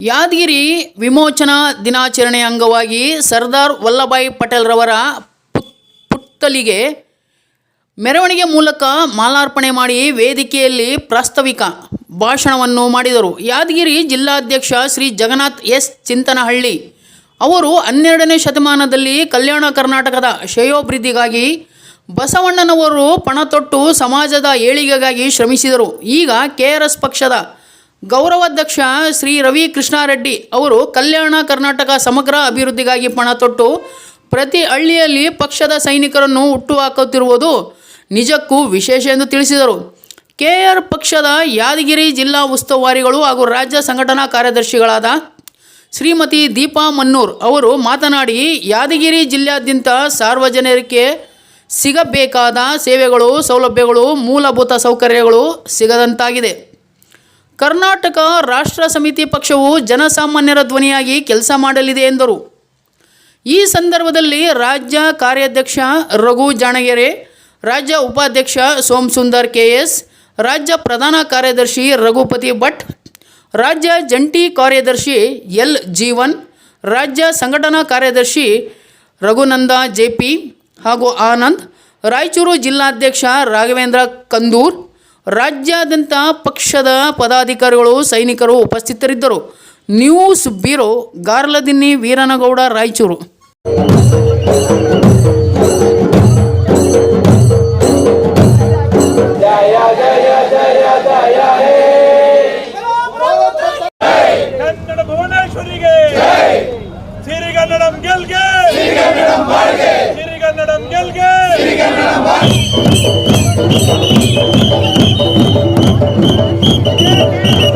ಯಾದಗಿರಿ ವಿಮೋಚನಾ ದಿನಾಚರಣೆ ಅಂಗವಾಗಿ ಸರ್ದಾರ್ ವಲ್ಲಭಾಯಿ ಪಟೇಲ್ರವರ ಪುತ್- ಪುತ್ತಲಿಗೆ ಮೆರವಣಿಗೆ ಮೂಲಕ ಮಾಲಾರ್ಪಣೆ ಮಾಡಿ ವೇದಿಕೆಯಲ್ಲಿ ಪ್ರಾಸ್ತಾವಿಕ ಭಾಷಣವನ್ನು ಮಾಡಿದರು. ಯಾದಗಿರಿ ಜಿಲ್ಲಾಧ್ಯಕ್ಷ ಶ್ರೀ ಜಗನ್ನಾಥ್ ಎಸ್ ಚಿಂತನಹಳ್ಳಿ ಅವರು ಹನ್ನೆರಡನೇ ಶತಮಾನದಲ್ಲಿ ಕಲ್ಯಾಣ ಕರ್ನಾಟಕದ ಶ್ರೇಯೋಭಿವೃದ್ಧಿಗಾಗಿ ಬಸವಣ್ಣನವರು ಪಣ ತೊಟ್ಟು ಸಮಾಜದ ಏಳಿಗೆಗಾಗಿ ಶ್ರಮಿಸಿದರು. ಈಗ ಕೆ ಪಕ್ಷದ ಗೌರವಾಧ್ಯಕ್ಷ ಶ್ರೀ ರವಿ ಕೃಷ್ಣಾರೆಡ್ಡಿ ಅವರು ಕಲ್ಯಾಣ ಕರ್ನಾಟಕ ಸಮಗ್ರ ಅಭಿವೃದ್ಧಿಗಾಗಿ ಪಣ ತೊಟ್ಟು ಪ್ರತಿ ಹಳ್ಳಿಯಲ್ಲಿ ಪಕ್ಷದ ಸೈನಿಕರನ್ನು ಹುಟ್ಟುಹಾಕುತ್ತಿರುವುದು ನಿಜಕ್ಕೂ ವಿಶೇಷ ಎಂದು ತಿಳಿಸಿದರು. ಕೆಆರ್ ಪಕ್ಷದ ಯಾದಗಿರಿ ಜಿಲ್ಲಾ ಉಸ್ತುವಾರಿಗಳು ಹಾಗೂ ರಾಜ್ಯ ಸಂಘಟನಾ ಕಾರ್ಯದರ್ಶಿಗಳಾದ ಶ್ರೀಮತಿ ದೀಪಾ ಮನ್ನೂರ್ ಅವರು ಮಾತನಾಡಿ, ಯಾದಗಿರಿ ಜಿಲ್ಲೆಯಾದ್ಯಂತ ಸಾರ್ವಜನಿಕರಿಗೆ ಸಿಗಬೇಕಾದ ಸೇವೆಗಳು, ಸೌಲಭ್ಯಗಳು, ಮೂಲಭೂತ ಸೌಕರ್ಯಗಳು ಸಿಗದಂತಾಗಿದೆ. ಕರ್ನಾಟಕ ರಾಷ್ಟ್ರ ಸಮಿತಿ ಪಕ್ಷವು ಜನಸಾಮಾನ್ಯರ ಧ್ವನಿಯಾಗಿ ಕೆಲಸ ಮಾಡಲಿದೆ ಎಂದರು. ಈ ಸಂದರ್ಭದಲ್ಲಿ ರಾಜ್ಯ ಕಾರ್ಯಾಧ್ಯಕ್ಷ ರಘು ಜಾಣಗೆರೆ, ರಾಜ್ಯ ಉಪಾಧ್ಯಕ್ಷ ಸೋಮಸುಂದರ್ ಕೆ ಎಸ್ ರಾಜ್ಯ ಪ್ರಧಾನ ಕಾರ್ಯದರ್ಶಿ ರಘುಪತಿ ಭಟ್, ರಾಜ್ಯ ಜಂಟಿ ಕಾರ್ಯದರ್ಶಿ ಎಲ್ ಜೀವನ್, ರಾಜ್ಯ ಸಂಘಟನಾ ಕಾರ್ಯದರ್ಶಿ ರಘುನಂದ ಜೆ ಪಿ ಹಾಗೂ ಆನಂದ್, ರಾಯಚೂರು ಜಿಲ್ಲಾಧ್ಯಕ್ಷ ರಾಘವೇಂದ್ರ ಕಂದೂರ್ ರಾಜ್ಯಾದ್ಯಂತ ಪಕ್ಷದ ಪದಾಧಿಕಾರಿಗಳು ಸೈನಿಕರು ಉಪಸ್ಥಿತರಿದ್ದರು. News bureau Garladinni Veeranagouda Raichur. Kannada ಗೆಲ್ಗೆ ಸಿರಿಗನ್ನಡಂ ಗೆಲ್ಗೆ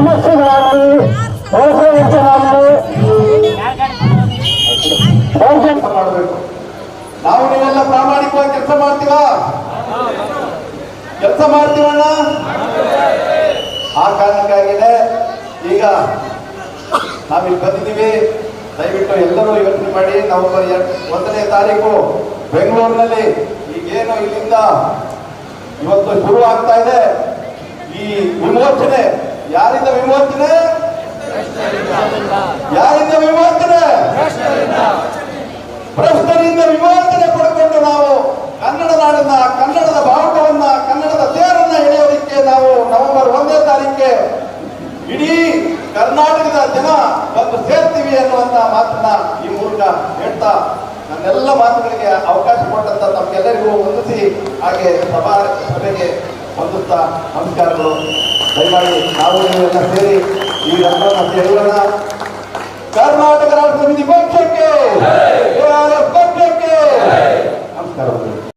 ಸಮಸ್ಯೆಗಳಾಗಲಿ ಮೋಸವಂತರಾಗಲಿ ನಾವು ನೀವೆಲ್ಲ ಪ್ರಾಮಾಣಿಕವಾಗಿ ಕೆಲಸ ಮಾಡ್ತೀವ ಕೆಲಸ ಮಾಡ್ತೀವಣ್ಣ ಆ ಕಾರಣಕ್ಕಾಗಿದೆ ಈಗ ನಾವಿಲ್ಲಿ ಬಂದಿದ್ದೀವಿ. ದಯವಿಟ್ಟು ಎಲ್ಲರೂ ಯೋಚನೆ ಮಾಡಿ. ನವೆಂಬರ್ ಒಂದನೇ ತಾರೀಕು ಬೆಂಗಳೂರಿನಲ್ಲಿ ಈಗೇನು ಇಲ್ಲಿಂದ ಇವತ್ತು ಶುರು ಆಗ್ತಾ ಇದೆ. ಈ ವಿಮೋಚನೆ ಯಾರಿಂದ ವಿಮೋಚನೆ? ಯಾರಿಂದ ವಿಮೋಚನೆ? ಭ್ರಷ್ಟರಿಂದ ವಿಮೋಚನೆ ಪಡ್ಕೊಂಡು ನಾವು ಕನ್ನಡ ನಾಡನ್ನ, ಕನ್ನಡದ ಬಾವುಟವನ್ನ ಕನ್ನಡದ ತೇರನ್ನ ಎಳೆಯೋದಕ್ಕೆ ನಾವು ನವೆಂಬರ್ ಒಂದನೇ ತಾರೀಕಿಗೆ ಇಡೀ ಕರ್ನಾಟಕದ ಜನ ಬಂದು ಸೇರ್ತೀವಿ ಅನ್ನುವಂತ ಮಾತನ್ನ ಈ ಮೂಲಕ ಹೇಳ್ತಾ ನನ್ನೆಲ್ಲ ಮಾತುಗಳಿಗೆ ಅವಕಾಶ ಕೊಟ್ಟಂತ ತಮ್ಗೆಲ್ಲರಿಗೂ ವಂದಿಸಿ, ಹಾಗೆ ಸಭಾ ಸಭೆಗೆ ಹೊಂದುತ್ತಾ ನಮಸ್ಕಾರಗಳು. ದಯಮಾಡಿ ನಾವು ನೀವೆಲ್ಲ ಸೇರಿ ಈ ರಂಗವನ್ನು ತೆರಳೋಣ ಕರ್ನಾಟಕ ರಾಜ್ಯ ಸಮಿತಿ ಪಕ್ಷಕ್ಕೆ ಪಕ್ಷಕ್ಕೆ. ನಮಸ್ಕಾರ